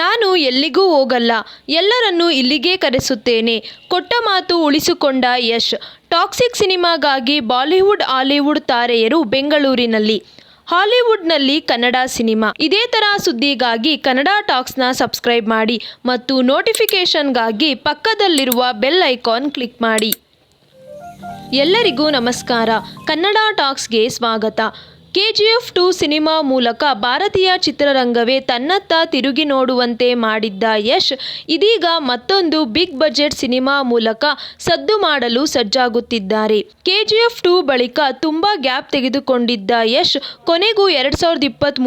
ನಾನು ಎಲ್ಲಿಗೂ ಹೋಗಲ್ಲ, ಎಲ್ಲರನ್ನೂ ಇಲ್ಲಿಗೆ ಕರೆಸುತ್ತೇನೆ. ಕೊಟ್ಟ ಮಾತು ಉಳಿಸಿಕೊಂಡ ಯಶ್. ಟಾಕ್ಸಿಕ್ ಸಿನಿಮಾಗಾಗಿ ಬಾಲಿವುಡ್, ಹಾಲಿವುಡ್ ತಾರೆಯರು ಬೆಂಗಳೂರಿನಲ್ಲಿ. ಹಾಲಿವುಡ್ನಲ್ಲಿ ಕನ್ನಡ ಸಿನಿಮಾ. ಇದೇ ಥರ ಸುದ್ದಿಗಾಗಿ ಕನ್ನಡ ಟಾಕ್ಸ್ನ ಸಬ್ಸ್ಕ್ರೈಬ್ ಮಾಡಿ ಮತ್ತು ನೋಟಿಫಿಕೇಷನ್ಗಾಗಿ ಪಕ್ಕದಲ್ಲಿರುವ ಬೆಲ್ ಐಕಾನ್ ಕ್ಲಿಕ್ ಮಾಡಿ. ಎಲ್ಲರಿಗೂ ನಮಸ್ಕಾರ. ಕನ್ನಡ ಟಾಕ್ಸ್ಗೆ ಸ್ವಾಗತ. ಕೆಜಿಎಫ್ ಟು ಸಿನಿಮಾ ಮೂಲಕ ಭಾರತೀಯ ಚಿತ್ರರಂಗವೇ ತನ್ನತ್ತ ತಿರುಗಿ ನೋಡುವಂತೆ ಮಾಡಿದ್ದ ಯಶ್, ಇದೀಗ ಮತ್ತೊಂದು ಬಿಗ್ ಬಜೆಟ್ ಸಿನಿಮಾ ಮೂಲಕ ಸದ್ದು ಮಾಡಲು ಸಜ್ಜಾಗುತ್ತಿದ್ದಾರೆ. ಕೆಜಿಎಫ್ ಟು ಬಳಿಕ ತುಂಬಾ ಗ್ಯಾಪ್ ತೆಗೆದುಕೊಂಡಿದ್ದ ಯಶ್, ಕೊನೆಗೂ ಎರಡ್ ಸಾವಿರದ ಇಪ್ಪತ್ತ್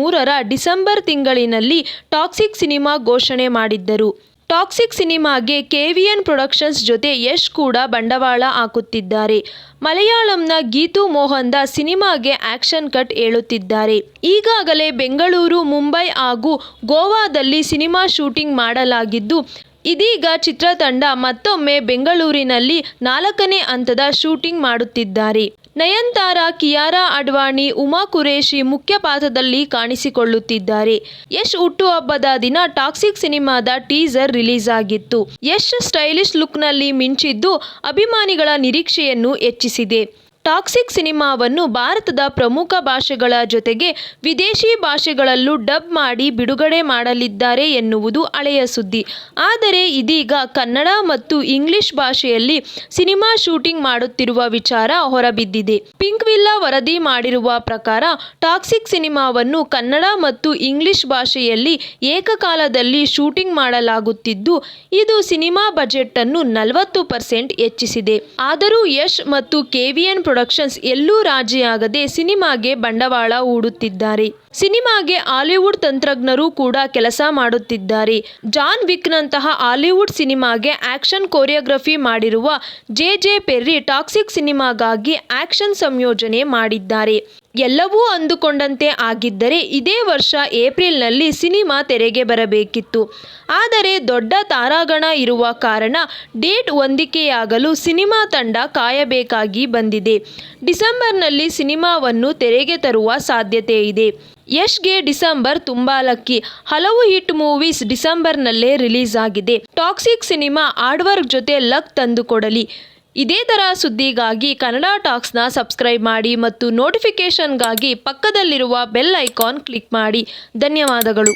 ಡಿಸೆಂಬರ್ ತಿಂಗಳಿನಲ್ಲಿ ಟಾಕ್ಸಿಕ್ ಸಿನಿಮಾ ಘೋಷಣೆ ಮಾಡಿದ್ದರು. ಟಾಕ್ಸಿಕ್ ಸಿನಿಮಾಗೆ ಕೆವಿಎನ್ ಪ್ರೊಡಕ್ಷನ್ಸ್ ಜೊತೆ ಯಶ್ ಕೂಡ ಬಂಡವಾಳ ಹಾಕುತ್ತಿದ್ದಾರೆ. ಮಲಯಾಳಂನ ಗೀತು ಮೋಹನ್ ದಾಸ್ ಸಿನಿಮಾಗೆ ಆಕ್ಷನ್ ಕಟ್ ಹೇಳುತ್ತಿದ್ದಾರೆ ಈಗಾಗಲೇ ಬೆಂಗಳೂರು, ಮುಂಬೈ ಹಾಗೂ ಗೋವಾದಲ್ಲಿ ಸಿನಿಮಾ ಶೂಟಿಂಗ್ ಮಾಡಲಾಗಿದ್ದು ಇದೀಗ ಚಿತ್ರತಂಡ ಮತ್ತೊಮ್ಮೆ ಬೆಂಗಳೂರಿನಲ್ಲಿ ನಾಲ್ಕನೇ ಹಂತದ ಶೂಟಿಂಗ್ ಮಾಡುತ್ತಿದ್ದಾರೆ. ನಯನ್ತಾರ ಕಿಯಾರಾ ಅಡ್ವಾಣಿ, ಉಮಾ ಕುರೇಶಿ ಮುಖ್ಯ ಪಾತ್ರದಲ್ಲಿ ಕಾಣಿಸಿಕೊಳ್ಳುತ್ತಿದ್ದಾರೆ. ಯಶ್ ಹುಟ್ಟುಹಬ್ಬದ ದಿನ ಟಾಕ್ಸಿಕ್ ಸಿನಿಮಾದ ಟೀಸರ್ ರಿಲೀಸ್ ಆಗಿತ್ತು ಯಶ್ ಸ್ಟೈಲಿಶ್ ಲುಕ್ನಲ್ಲಿ ಮಿಂಚಿದ್ದು ಅಭಿಮಾನಿಗಳ ನಿರೀಕ್ಷೆಯನ್ನು ಹೆಚ್ಚಿಸಿದೆ. ಟಾಕ್ಸಿಕ್ ಸಿನಿಮಾವನ್ನು ಭಾರತದ ಪ್ರಮುಖ ಭಾಷೆಗಳ ಜೊತೆಗೆ ವಿದೇಶಿ ಭಾಷೆಗಳಲ್ಲೂ ಡಬ್ ಮಾಡಿ ಬಿಡುಗಡೆ ಮಾಡಲಿದ್ದಾರೆ ಎನ್ನುವುದು ಹಳೆಯ ಸುದ್ದಿ. ಆದರೆ ಇದೀಗ ಕನ್ನಡ ಮತ್ತು ಇಂಗ್ಲಿಷ್ ಭಾಷೆಯಲ್ಲಿ ಸಿನಿಮಾ ಶೂಟಿಂಗ್ ಮಾಡುತ್ತಿರುವ ವಿಚಾರ ಹೊರಬಿದ್ದಿದೆ. ಪಿಂಕ್ ವಿಲ್ಲಾ ವರದಿ ಮಾಡಿರುವ ಪ್ರಕಾರ, ಟಾಕ್ಸಿಕ್ ಸಿನಿಮಾವನ್ನು ಕನ್ನಡ ಮತ್ತು ಇಂಗ್ಲಿಷ್ ಭಾಷೆಯಲ್ಲಿ ಏಕಕಾಲದಲ್ಲಿ ಶೂಟಿಂಗ್ ಮಾಡಲಾಗುತ್ತಿದ್ದು, ಇದು ಸಿನಿಮಾ ಬಜೆಟ್ ಅನ್ನು ನಲವತ್ತು ಪರ್ಸೆಂಟ್ ಹೆಚ್ಚಿಸಿದೆ. ಆದರೂ ಯಶ್ ಮತ್ತು ಕೆವಿಎನ್ ಎಲ್ಲೂ ರಾಜಿಯಾಗದೆ ಸಿನಿಮಾಗೆ ಬಂಡವಾಳ ಹೂಡುತ್ತಿದ್ದಾರೆ. ಸಿನಿಮಾಗೆ ಹಾಲಿವುಡ್ ತಂತ್ರಜ್ಞರು ಕೂಡ ಕೆಲಸ ಮಾಡುತ್ತಿದ್ದಾರೆ. ಜಾನ್ ವಿಕ್ನಂತಹ ಹಾಲಿವುಡ್ ಸಿನಿಮಾಗೆ ಆಕ್ಷನ್ ಕೊರಿಯೋಗ್ರಫಿ ಮಾಡಿರುವ ಜೆ ಜೆ ಪೆರ್ರಿ ಟಾಕ್ಸಿಕ್ ಸಿನಿಮಾಗಾಗಿ ಆಕ್ಷನ್ ಸಂಯೋಜನೆ ಮಾಡಿದ್ದಾರೆ. ಎಲ್ಲವೂ ಅಂದುಕೊಂಡಂತೆ ಆಗಿದ್ದರೆ ಇದೇ ವರ್ಷ ಏಪ್ರಿಲ್ನಲ್ಲಿ ಸಿನಿಮಾ ತೆರೆಗೆ ಬರಬೇಕಿತ್ತು. ಆದರೆ ದೊಡ್ಡ ತಾರಾಗಣ ಇರುವ ಕಾರಣ ಡೇಟ್ ಹೊಂದಿಕೆಯಾಗಲು ಸಿನಿಮಾ ತಂಡ ಕಾಯಬೇಕಾಗಿ ಬಂದಿದೆ. ಡಿಸೆಂಬರ್ನಲ್ಲಿ ಸಿನಿಮಾವನ್ನು ತೆರೆಗೆ ತರುವ ಸಾಧ್ಯತೆ ಇದೆ. ಯಶ್ಗೆ ಡಿಸೆಂಬರ್ ತುಂಬಾ ಲಕ್ಕಿ. ಹಲವು ಹಿಟ್ ಮೂವೀಸ್ ಡಿಸೆಂಬರ್ನಲ್ಲೇ ರಿಲೀಸ್ ಆಗಿದೆ. ಟಾಕ್ಸಿಕ್ ಸಿನಿಮಾ ಹಾರ್ಡ್ವರ್ಕ್ ಜೊತೆ ಲಕ್ ತಂದುಕೊಡಲಿ. ಇದೇ ಥರ ಸುದ್ದಿಗಾಗಿ ಕನ್ನಡ ಟಾಕ್ಸ್ನ ಸಬ್ಸ್ಕ್ರೈಬ್ ಮಾಡಿ ಮತ್ತು ನೋಟಿಫಿಕೇಷನ್ಗಾಗಿ ಪಕ್ಕದಲ್ಲಿರುವ ಬೆಲ್ ಐಕಾನ್ ಕ್ಲಿಕ್ ಮಾಡಿ. ಧನ್ಯವಾದಗಳು.